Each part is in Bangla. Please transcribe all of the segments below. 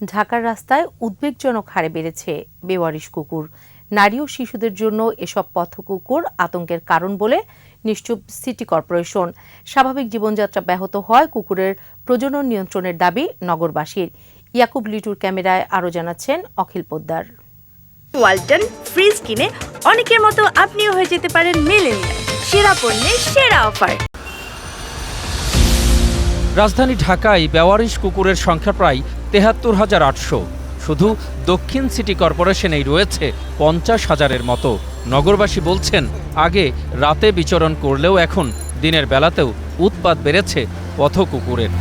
ঢাকার রাস্তায় উদ্বেগজনক হারে বেড়েছে বেওয়ারিশ কুকুর। নারী ও শিশুদের জন্য এসব পথ কুকুর আতঙ্কের কারণ বলে নিশ্চুপ সিটি কর্পোরেশন। স্বাভাবিক জীবনযাত্রা ব্যাহত হয় কুকুরের প্রজনন নিয়ন্ত্রণের দাবি নগরবাসীর। ইয়াকুব লিটুর ক্যামেরায় আরও জানাচ্ছেন অখিল পোদ্দার। ওয়ালটন ফ্রিজ কিনে অনেকের মতো আপনিও হয়ে যেতে পারেন মেলেনিয়া সেরা পণ্যের সেরা অফার। রাজধানী ঢাকায় বেওয়ারিশ কুকুরের সংখ্যা প্রায় তেহাত্তর হাজার আটশো। শুধু দক্ষিণ সিটি কর্পোরেশনেই রয়েছে পঞ্চাশ হাজারের মতো। নগরবাসী বলছেন, আগে রাতে বিচরণ করলেও এখন দিনের বেলাতেও উৎপাত বেড়েছে পথ কুকুরের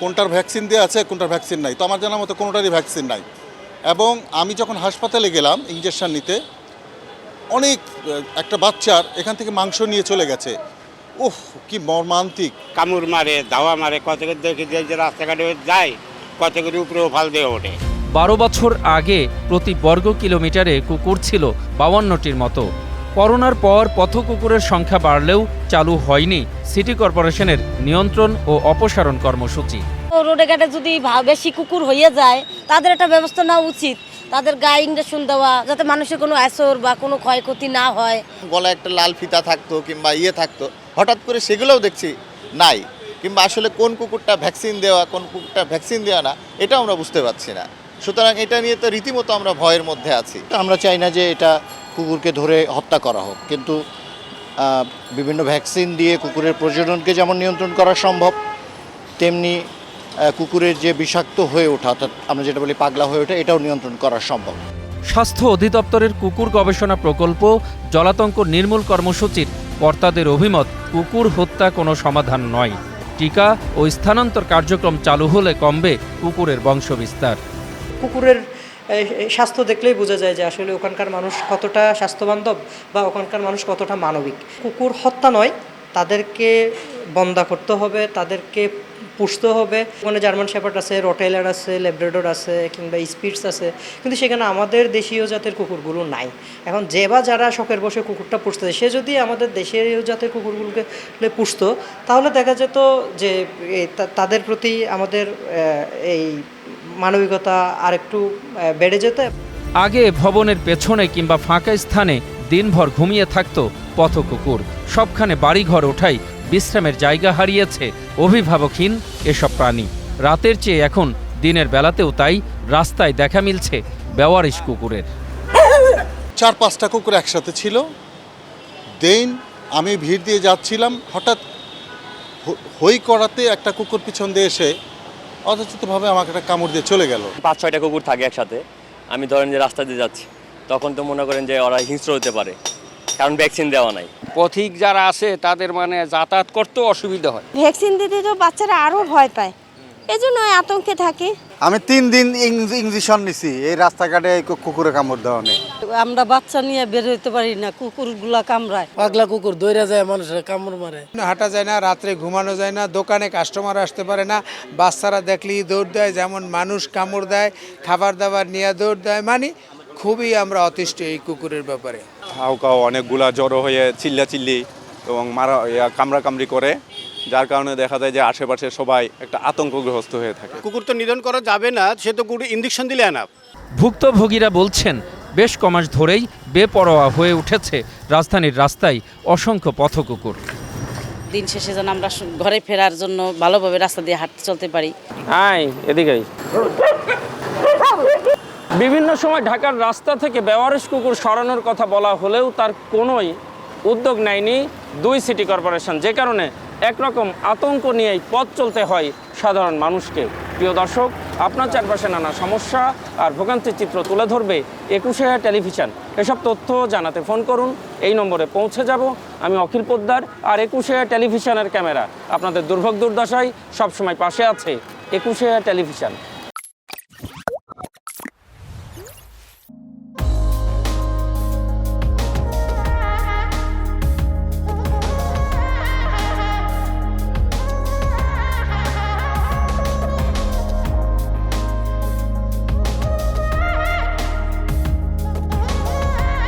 কোনটার ভ্যাকসিন দেওয়া আছে, কোনটার ভ্যাকসিন নাই, তো আমার জানার মতো কোনোটারই ভ্যাকসিন নাই। এবং আমি যখন হাসপাতালে গেলাম ইঞ্জেকশন নিতে, অনেক একটা বাচ্চার এখান থেকে মাংস নিয়ে চলে গেছে। উফ কি মর্মান্তিক। কামড় মারে ধাওয়া মারে কত দেখে যে রাস্তাঘাটে যায় কত করে উপরেও ফাল দিয়ে ওঠে। বারো বছর আগে প্রতি বর্গ কিলোমিটারে কুকুর ছিল বাউান্নটির মতো। করোনার পর পথ কুকুরের সংখ্যা বাড়লেও চালু হয়নি সিটি কর্পোরেশনের নিয়ন্ত্রণ ও অপসারণ কর্মসূচি। তো রোডে ঘাটে যদি ভা- বেশি কুকুর হয়ে যায় তাদের একটা ব্যবস্থা নেওয়া উচিত। তাদের গায়ে ইঞ্জেকশন দেওয়া যাতে মানুষের কোনো অ্যাসর বা কোনো ক্ষয়ক্ষতি না হয়। গলায় একটা লাল ফিতা থাকতো কিংবা ইয়ে থাকতো হঠাৎ করে সেগুলোও দেখছি নাই। কিংবা আসলে কোন কুকুরটা ভ্যাকসিন দেওয়া কোন কুকুরটা ভ্যাকসিন দেওয়া না এটা আমরা বুঝতে পারছি না। সুতরাং এটা নিয়ে তো রীতিমতো আমরা ভয়ের মধ্যে আছি। আমরা চাই না যে এটা কুকুরকে ধরে হত্যা করা হোক কিন্তু বিভিন্ন ভ্যাকসিন দিয়ে কুকুরের প্রজননকে যেমন নিয়ন্ত্রণ করা সম্ভব তেমনি কুকুরের যে বিষাক্ত হয়ে ওঠা অর্থাৎ আমরা যেটা বলি পাগলা হয়ে ওঠা এটাও নিয়ন্ত্রণ করা সম্ভব। স্বাস্থ্য অধিদপ্তরের কুকুর গবেষণা প্রকল্প জলাতঙ্ক নির্মূল কর্মসূচির কর্তাদের অভিমত কুকুর হত্যা কোনো সমাধান নয়। টিকা ও স্থানান্তর কার্যক্রম চালু হলে কমবে কুকুরের বংশবিস্তার। কুকুরের স্বাস্থ্য দেখলেই বোঝা যায় যে আসলে ওখানকার মানুষ কতটা স্বাস্থ্যবান্ধব বা ওখানকার মানুষ কতটা মানবিক। কুকুর হত্যা নয় তাদেরকে বন্দা করতে হবে, তাদেরকে পুষতে হবে। ওখানে জার্মান শেপার্ড আছে রটেলার আছে, ল্যাব্রাডর আছে, কিংবা স্পিডস আছে। কিন্তু সেখানে আমাদের দেশীয় জাতের কুকুরগুলো নাই। এখন যে বা যারা শখের বসে কুকুরটা পুষতেছে সে যদি আমাদের দেশীয় জাতের কুকুরগুলোকে পুষতো, তাহলে দেখা যেত যে তাদের প্রতি আমাদের এই মানবিকতা আরেকটু বেড়ে যেত। আগে ভবনের পেছনে কিংবা ফাঁকা স্থানে দিনভর ঘুমিয়ে থাকতো পথ কুকুর। সবখানে বাড়িঘর ওঠাই বিশ্রামের জায়গা হারিয়েছে। অভিভাবকহীন এসব প্রাণী। রাতের চেয়ে এখন দিনের বেলাতেও তাই রাস্তায় দেখা মিলছে বেওয়ারিশ কুকুরের। চার পাঁচটা কুকুর একসাথে ছিল। দেন আমি ভিড় দিয়ে যাচ্ছিলাম হঠাৎ হ- হই করাতে একটা কুকুর পিছন দিয়ে এসে অথচিতভাবে আমাকে একটা কামড় দিয়ে চলে গেল। পাঁচ ছয়টা কুকুর থাকে একসাথে। আমি ধরেন যে রাস্তা দিয়ে যাচ্ছি। তখন তো মনে করেন যে ওরা হিংস্র হতে পারে। কারণ ভ্যাকসিন দেওয়া নাই। পথিক যারা আছে তাদের মানে যাতায়াত করতেও অসুবিধা হয়। ভ্যাকসিন দিতে তো বাচ্চারা আরও ভয় পায়। এজন্য আতঙ্কে থাকে। আমি তিন দিন ইঞ্জেকশন নিছি এই রাস্তাঘাটে কুকুরে কামড় দেওয়া নেই। আমরা বাচ্চা নিয়ে বের হইতে পারি না কুকুরগুলা কামড়ায়। পাগলা কুকুর দৌড়া যায় মানুষের কামড় মারে। হাঁটা যায় না রাত্রে ঘুমানো যায় না দোকানে কাস্টমার আসতে পারে না বাচ্চারা দেখলেই দৌড় দেয় যেমন মানুষ কামড় দেয় খাবার দাবার নিয়ে দৌড় দেয় মানে খুবই আমরা অতিষ্ঠ এই কুকুরের ব্যাপারে। হাউকাও অনেকগুলা জড়ো হয়ে চিল্লা চিল্লি এবং মারা ইয়া কামড়াকামড়ি করে যার কারণে দেখা যায় যে আশেপাশে সবাই একটা আতঙ্কগ্রস্ত হয়ে থাকে। কুকুর তো নিধন করা যাবে না সে তো কুকুর ইঞ্জেকশন দিলে আনা। ভুক্তভোগীরা বলছেন বেশ কমাস ধরেই বেপরোয়া হয়ে উঠেছে রাজধানীর রাস্তায় অসংখ্য পথ কুকুর দিন শেষে যেন আমরা ঘরে ফেরার জন্য ভালোভাবে রাস্তা দিয়ে হাঁটতে চলতে পারি। আয় এদিকেই বিভিন্ন সময় ঢাকার রাস্তা থেকে বেওয়ারিশ কুকুর সরানোর কথা বলা হলেও তার কোনোই উদ্যোগ নেয়নি দুই সিটি কর্পোরেশন। যে কারণে একরকম আতঙ্ক নিয়েই পথ চলতে হয় সাধারণ মানুষকে। প্রিয় দর্শক, আপনার চারপাশে নানা সমস্যা আর ভোগান্তির চিত্র তুলে ধরবে একুশে টেলিভিশন। এসব তথ্য জানাতে ফোন করুন, এই নম্বরে পৌঁছে যাব আমি অখিল পোদ্দার আর একুশে টেলিভিশনের ক্যামেরা। আপনাদের দুর্ভোগ দুর্দশায় সবসময় পাশে আছে একুশে টেলিভিশন।